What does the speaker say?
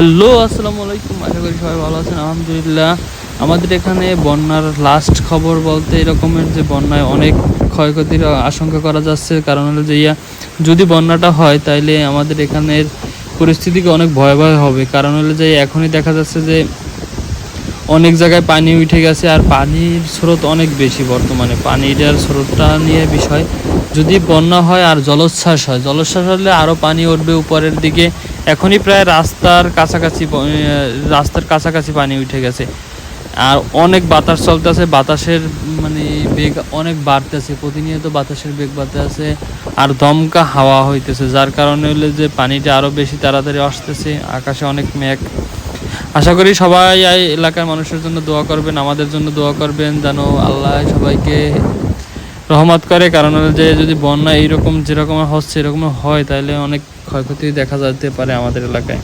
Hello, আসসালামু আলাইকুম। আশা করি সবাই ভালো আছেন, আলহামদুলিল্লাহ। আমাদের এখানে বন্যার লাস্ট খবর বলতে এরকমের যে বন্যায় অনেক ক্ষয়ক্ষতির আশঙ্কা করা যাচ্ছে। কারণ হলো যে, ইয়া, যদি বন্যাটা হয়, তাইলে আমাদের এখানের পরিস্থিতিকে অনেক ভয়াবহ হবে। কারণ হলো যে, এখনই দেখা যাচ্ছে যে অনেক জায়গায় পানি উঠে গেছে আর পানির স্রোত অনেক বেশি বর্তমানে। পানিটার স্রোতটা নিয়ে বিষয়। যদি বন্যা হয় আর জলোচ্ছ্বাস হয়, জলোচ্ছ্বাস হলে আরও পানি উঠবে উপরের দিকে। এখনই প্রায় রাস্তার কাছাকাছি রাস্তার কাছাকাছি পানি উঠে গেছে। আর অনেক বাতাস চলতেছে, বাতাসের মানে বেগ অনেক বাড়তেছে, প্রতিনিয়ত বাতাসের বেগ বাড়তেছে আর দমকা হাওয়া হইতেছে, যার কারণে হলে যে পানিটা আরও বেশি তাড়াতাড়ি আসতেছে, আকাশে অনেক মেঘ। আশা করি সবাই এই এলাকার মানুষের জন্য দোয়া করবেন, আমাদের জন্য দোয়া করবেন, যেন আল্লাহ সবাইকে রহমত করে। কারণ যে যদি বন্যা এইরকম যেরকম হচ্ছে, এরকম হয়, তাহলে অনেক ক্ষয়ক্ষতি দেখা যেতে পারে আমাদের এলাকায়।